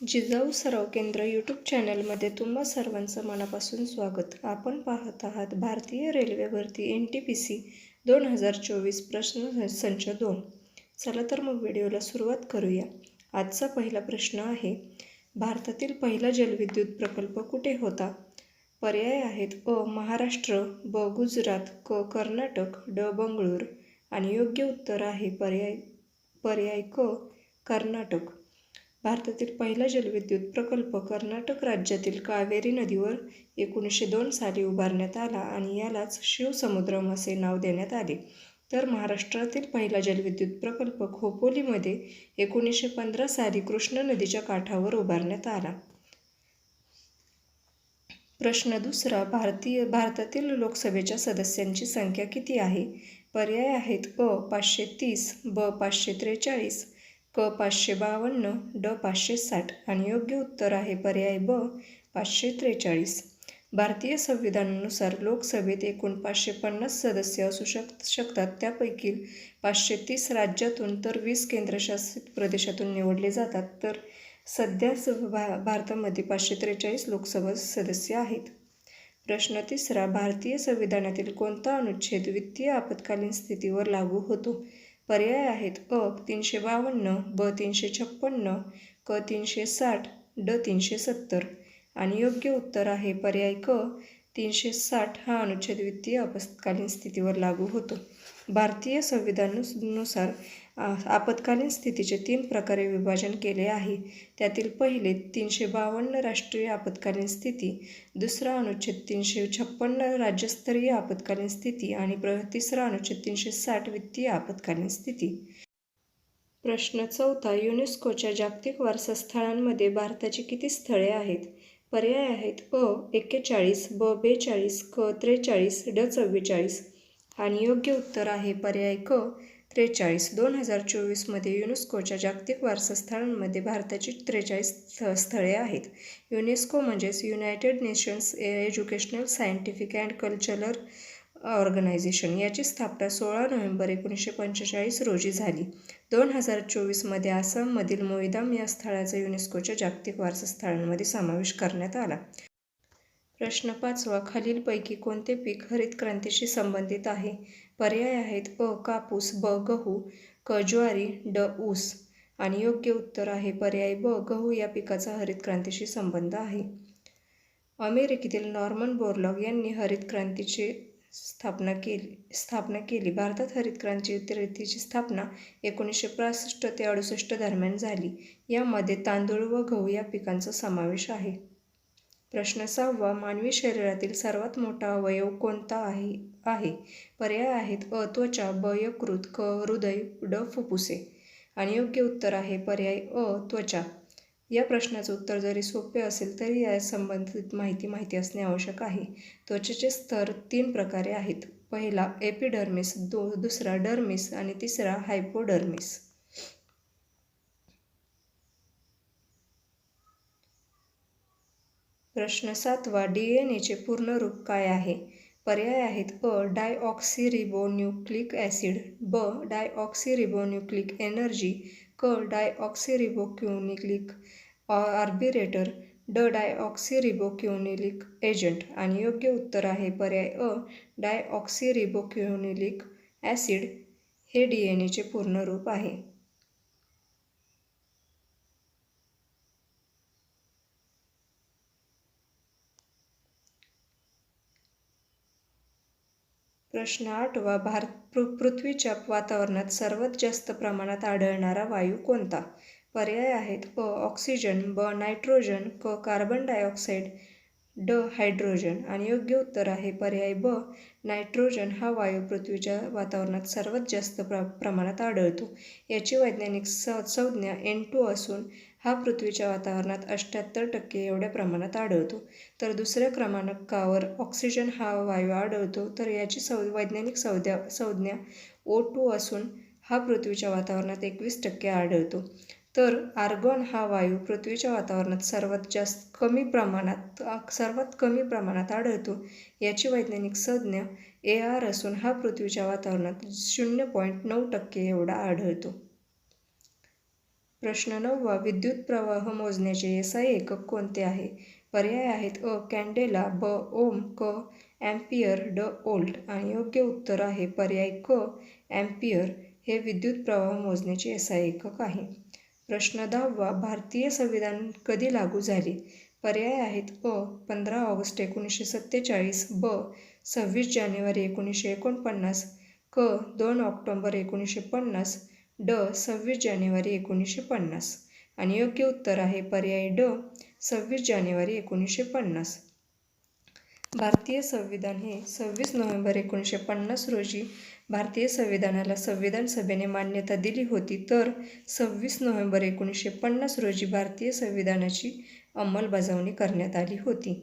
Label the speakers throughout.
Speaker 1: जिजाऊ सराव केंद्र यूट्यूब चॅनलमध्ये तुम्हा सर्वांचं मनापासून स्वागत. आपण पाहत आहात भारतीय रेल्वे भरती एन टी पी सी दोन हजार चोवीस प्रश्न संच दोन. चला तर मग व्हिडिओला सुरुवात करूया. आजचा पहिला प्रश्न आहे भारतातील पहिला जलविद्युत प्रकल्प कुठे होता? पर्याय आहेत अ महाराष्ट्र ब गुजरात क कर्नाटक ड बंगळूर. आणि योग्य उत्तर आहे पर्याय पर्याय क कर्नाटक. भारतातील पहिला जलविद्युत प्रकल्प कर्नाटक राज्यातील कावेरी नदीवर एकोणीसशे दोन साली उभारण्यात आला आणि यालाच शिवसमुद्रम असे नाव देण्यात आले. तर महाराष्ट्रातील पहिला जलविद्युत प्रकल्प खोपोलीमध्ये एकोणीसशे पंधरा साली कृष्णा नदीच्या काठावर उभारण्यात आला. प्रश्न दुसरा भारतीय भारतातील लोकसभेच्या सदस्यांची संख्या किती आहे? पर्याय आहेत अ पाचशे तीस ब पाचशे त्रेचाळीस क पाचशे बावन्न ड पाचशे साठ आणि योग्य उत्तर आहे पर्याय ब पाचशे त्रेचाळीस. भारतीय संविधानानुसार लोकसभेत एकूण पाचशे पन्नास सदस्य असू शक शकतात. त्यापैकी पाचशे तीस राज्यातून तर वीस केंद्रशासित प्रदेशातून निवडले जातात. तर सध्या भा भारतामध्ये पाचशे त्रेचाळीस लोकसभा सदस्य आहेत. प्रश्न तिसरा भारतीय संविधानातील कोणता अनुच्छेद वित्तीय आपत्कालीन स्थितीवर लागू होतो? पर्याय आहेत. अ तीनशे बावन्न ब तीनशे छप्पन्न क तीनशे साठ ड तीनशे सत्तर. आणि योग्य उत्तर आहे पर्याय क तीनशे साठ हा अनुच्छेद वित्तीय आपत्कालीन स्थितीवर लागू होतो. भारतीय संविधानानुसार आपत्कालीन स्थितीचे तीन प्रकारे विभाजन केले आहे. त्यातील पहिले तीनशे बावन्न राष्ट्रीय आपत्कालीन स्थिती दुसरा अनुच्छेद तीनशे छप्पन्न राज्यस्तरीय आपत्कालीन स्थिती आणि प्र तिसरा अनुच्छेद तीनशे साठ वित्तीय आपत्कालीन स्थिती. प्रश्न चौथा युनेस्कोच्या जागतिक वारसा स्थळांमध्ये भारताची किती स्थळे आहेत? पर्याय आहेत अ एक्केचाळीस ब बेचाळीस क त्रेचाळीस ड चव्वेचाळीस. आणि योग्य उत्तर आहे पर्याय क त्रेचाळीस. दोन हजार चोवीसमध्ये युनेस्कोच्या जागतिक वारसास्थळांमध्ये भारताची त्रेचाळीस स्थळे आहेत. युनेस्को म्हणजेच United nations educational scientific and cultural organisation याची स्थापना सोळा नोव्हेंबर एकोणीसशे पंचेचाळीस रोजी झाली. दोन हजार चोवीसमध्ये आसाममधील मोईदाम या स्थळाचा युनेस्कोच्या जागतिक वारसास्थळांमध्ये समावेश करण्यात आला. प्रश्न पाचवा खालीलपैकी कोणते पीक हरित क्रांतीशी संबंधित आहे? पर्याय आहेत अ कापूस ब गहू क ज्वारी ड ऊस. आणि योग्य उत्तर आहे पर्याय ब गहू या पिकाचा हरित क्रांतीशी संबंध आहे. अमेरिकेतील नॉर्मन बोरलॉग यांनी हरित क्रांतीची स्थापना केली स्थापना केली. भारतात हरित रीतीची स्थापना एकोणीसशे पासष्ट ते अडुसष्ट दरम्यान झाली. यामध्ये तांदूळ व गहू या पिकांचा समावेश आहे. प्रश्न सहावा मानवी शरीरातील सर्वात मोठा अवयव कोणता आहे? आहे. पर्याय आहेत अ त्वचा ब यकृत क हृदय ड फुफ्फुसे. आणि योग्य उत्तर आहे पर्याय अ त्वचा. या प्रश्नाचं उत्तर जरी सोपे असेल तरी या संबंधित माहिती माहिती असणे आवश्यक आहे. त्वचेचे स्तर तीन प्रकारे आहेत. पहिला एपिडर्मिस दो दुसरा डर्मिस आणि तिसरा हायपोडर्मिस. प्रश्न सातवा डी एन एचे पूर्ण रूप काय आहे? पर्याय आहेत अ डायऑक्सिरिबोन्युक्लिक ॲसिड ब डायऑक्सिरिबोन्युक्लिक एनर्जी क डायऑक्सिरिबोक्युनिक्लिक आर्बिरेटर ड डायऑक्सिरिबोक्युनिलिक एजंट. आणि योग्य उत्तर आहे पर्याय अ डायऑक्सिरिबोक्युनिलिक ॲसिड. हे डी एन एचे पूर्ण रूप आहे. प्रश्न आठवा भारत पृ पृथ्वीच्या वातावरणात सर्वात जास्त प्रमाणात आढळणारा वायू कोणता? पर्याय आहेत अ ऑक्सिजन ब नायट्रोजन क कार्बन डायऑक्साईड ड हायड्रोजन आणि योग्य उत्तर आहे पर्याय ब नायट्रोजन हा वायू पृथ्वीच्या वातावरणात सर्वात जास्त प्र प्रमाणात आढळतो. याची वैज्ञानिक स संज्ञा एन टू असून हा पृथ्वीच्या वातावरणात अष्ट्याहत्तर टक्के एवढ्या प्रमाणात आढळतो. तर दुसऱ्या क्रमांकावर ऑक्सिजन हा वायू आढळतो. तर याची सौ वैज्ञानिक संज्ञा संज्ञा ओ टू असून हा पृथ्वीच्या वातावरणात एकवीस टक्के आढळतो. तर आर्गॉन हा वायू पृथ्वीच्या वातावरणात सर्वात जास्त कमी प्रमाणात सर्वात कमी प्रमाणात आढळतो. याची वैज्ञानिक संज्ञा ए आर असून हा पृथ्वीच्या वातावरणात शून्य पॉईंट नऊ टक्के एवढा आढळतो. प्रश्न नववा विद्युत प्रवाह मोजण्याचे एसआय एकक कोणते आहे? पर्याय आहेत अ कॅन्डेला ब ओम क ॲम्पियर ड ओल्ट आणि योग्य उत्तर आहे पर्याय क ॲम्पियर हे विद्युत प्रवाह मोजण्याचे एसआय एकक आहे. प्रश्न दहावा भारतीय संविधान कधी लागू झाले? पर्याय आहेत अ पंधरा ऑगस्ट एकोणीसशे सत्तेचाळीस ब सव्वीस जानेवारी एकोणीसशे एकोणपन्नास क दोन ऑक्टोंबर एकोणीसशे पन्नास ड सव्वीस जानेवारी एकोणीसशे पन्नास. आणि योग्य उत्तर आहे पर्याय ड सव्वीस जानेवारी एकोणीसशे पन्नास. भारतीय संविधान हे सव्वीस नोव्हेंबर एकोणीसशे पन्नास रोजी भारतीय संविधानाला संविधान सभेने मान्यता दिली होती. तर सव्वीस नोव्हेंबर एकोणीसशे पन्नास रोजी भारतीय संविधानाची अंमलबजावणी करण्यात आली होती.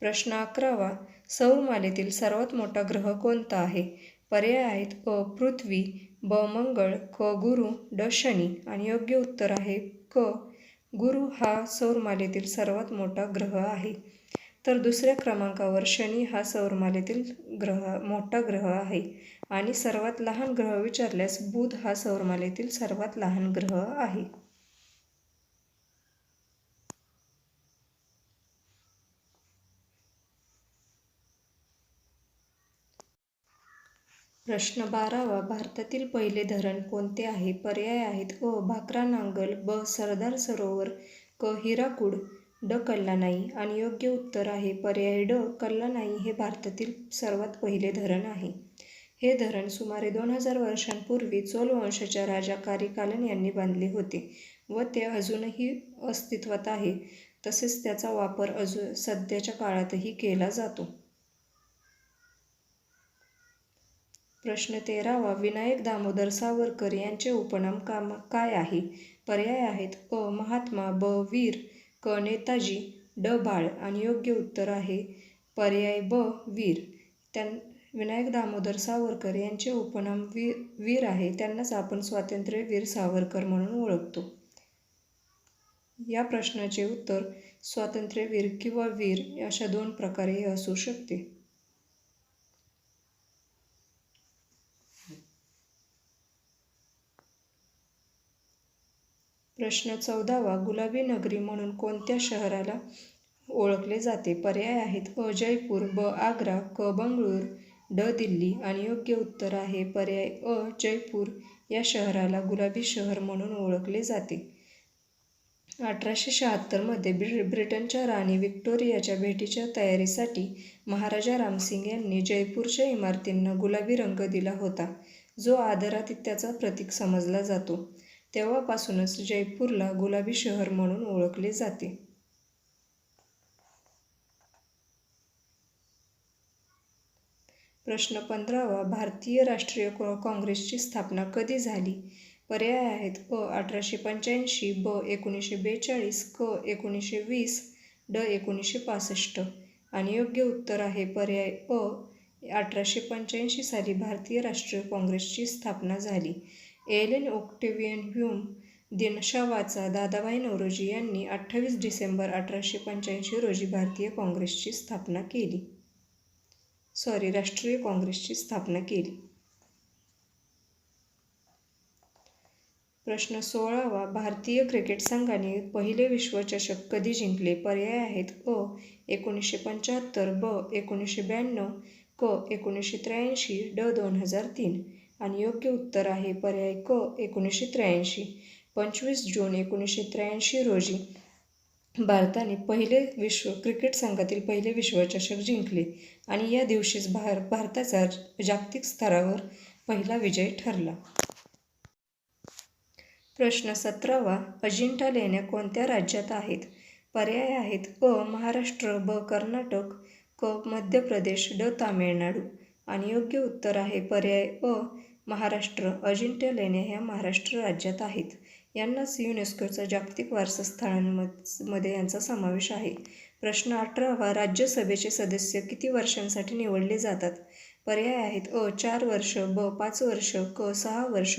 Speaker 1: प्रश्न अकरावा सौरमालेतील सर्वात मोठा ग्रह कोणता आहे? पर्याय आहेत अ पृथ्वी ब मंगळ क गुरु ड शनी आणि योग्य उत्तर आहे क. गुरु हा सौरमालेतील सर्वात मोठा ग्रह आहे. तर दुसऱ्या क्रमांकावर शनी हा सौरमालेतील ग्रह मोठा ग्रह आहे. आणि सर्वात लहान ग्रह विचारल्यास बुध हा सौरमालेतील सर्वात लहान ग्रह आहे. प्रश्न बारावा. भारतातील पहिले धरण कोणते आहे? पर्याय आहेत अ भाकरा नांगल ब. सरदार सरोवर क. हिराकूड ड. कल्लानाई. आणि योग्य उत्तर आहे पर्याय ड. कल्लानाई हे भारतातील सर्वात पहिले धरण आहे. हे धरण सुमारे दोन हजार वर्षांपूर्वी चोल वंशाच्या राजा कारिकालन यांनी बांधले होते व ते अजूनही अस्तित्वात आहे. तसेच त्याचा वापर अजून सध्याच्या काळातही केला जातो. प्रश्न तेरावा विनायक दामोदर सावरकर यांचे उपनाम काम काय आहे? पर्याय आहेत. अ महात्मा ब वीर क नेताजी ड बाळ आणि योग्य उत्तर आहे. पर्याय ब वीर. त्यां विनायक दामोदर सावरकर यांचे उपनाम वीर वीर आहे. त्यांनाच आपण स्वातंत्र्यवीर सावरकर म्हणून ओळखतो. या प्रश्नाचे उत्तर स्वातंत्र्यवीर किंवा वीर अशा दोन प्रकारे असू शकते. प्रश्न चौदावा. गुलाबी नगरी म्हणून कोणत्या शहराला ओळखले जाते? पर्याय आहेत. अ जयपूर ब आग्रा क बंगळूर ड दिल्ली आणि योग्य उत्तर आहे. पर्याय अ जयपूर या शहराला गुलाबी शहर म्हणून ओळखले जाते. अठराशे शहात्तरमध्ये ब्रि ब्रिटनच्या राणी व्हिक्टोरियाच्या भेटीच्या तयारीसाठी महाराजा रामसिंग यांनी जयपूरच्या इमारतींना गुलाबी रंग दिला होता जो आदरातिथ्याचा प्रतीक समजला जातो. तेव्हापासूनच जयपूरला गुलाबी शहर म्हणून ओळखले जाते. प्रश्न पंधरावा भारतीय राष्ट्रीय काँग्रेसची स्थापना कधी झाली? पर्याय आहेत अ अठराशे पंच्याऐंशी ब एकोणीसशे बेचाळीस क एकोणीसशे वीस ड एकोणीसशे पासष्ट. आणि योग्य उत्तर आहे पर्याय अ. अठराशे पंच्याऐंशी साली भारतीय राष्ट्रीय काँग्रेसची स्थापना झाली. एलेन ओक्टेवियन ह्यूम दिनशावाचा दादाबाई नौरोजी यांनी अठ्ठावीस डिसेंबर अठराशे पंच्याऐंशी रोजी भारतीय काँग्रेसची स्थापना केली. सॉरी राष्ट्रीय काँग्रेसची स्थापना केली. प्रश्न सोळावा. भारतीय क्रिकेट संघाने पहिले विश्वचषक कधी जिंकले? पर्याय आहेत अ एकोणीसशे पंच्याहत्तर ब एकोणीसशे ब्याण्णव क एकोणीसशे त्र्याऐंशी ड दोन हजार तीन. आणि योग्य उत्तर आहे पर्याय क एकोणीसशे त्र्याऐंशी. पंचवीस जून एकोणीसशे त्र्याऐंशी रोजी भारताने पहिले विश्व क्रिकेट संघातील पहिले विश्वचषक जिंकले आणि या दिवशीच भार भारताचा जागतिक स्तरावर पहिला विजय ठरला. प्रश्न सतरावा अजिंठा लेण्या कोणत्या राज्यात आहेत? पर्याय आहेत अ महाराष्ट्र ब कर्नाटक क मध्य प्रदेश ड तामिळनाडू. आणि योग्य उत्तर आहे पर्याय अ महाराष्ट्र. अजिंठ्य लेण्या ह्या महाराष्ट्र राज्यात आहेत. यांनाच युनेस्कोचा जागतिक वारसा स्थळांमध्ये यांचा समावेश आहे. प्रश्न अठरावा राज्यसभेचे सदस्य किती वर्षांसाठी निवडले जातात? पर्याय आहेत अ चार वर्ष ब पाच वर्ष क सहा वर्ष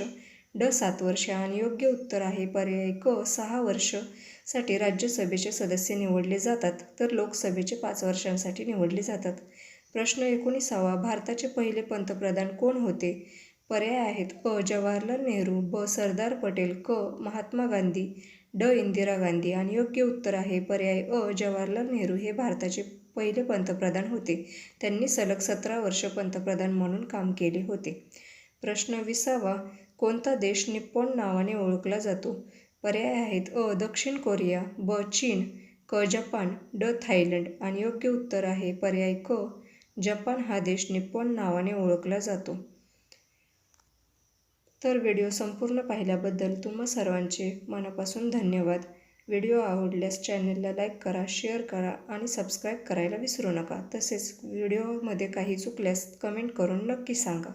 Speaker 1: ड सात वर्ष आणि योग्य उत्तर आहे पर्याय क सहा वर्षसाठी राज्यसभेचे सदस्य निवडले जातात. तर लोकसभेचे पाच वर्षांसाठी निवडले जातात. प्रश्न एकोणीसावा. भारताचे पहिले पंतप्रधान कोण होते? पर्याय आहेत. अ जवाहरलाल नेहरू ब. सरदार पटेल क. महात्मा गांधी ड. इंदिरा गांधी आणि योग्य उत्तर आहे. पर्याय अ. जवाहरलाल नेहरू हे भारताचे पहिले पंतप्रधान होते. त्यांनी सलग सतरा वर्ष पंतप्रधान म्हणून काम केले होते. प्रश्न विसावा. कोणता देश निप्पॉन नावाने ओळखला जातो? पर्याय आहेत. अ. दक्षिण कोरिया ब. चीन क. जपान ड. थायलंड आणि योग्य उत्तर आहे. पर्याय क. जपान हा देश निप्पॉन नावाने ओळखला जातो. तर व्हिडिओ संपूर्ण पाहिल्याबद्दल तुम्हा सर्वांचे मनापासून धन्यवाद. व्हिडिओ आवडल्यास चॅनलला लाईक करा शेअर करा आणि सबस्क्राईब करायला विसरू नका. तसेच व्हिडिओमध्ये काही चुकल्यास कमेंट करून नक्की सांगा.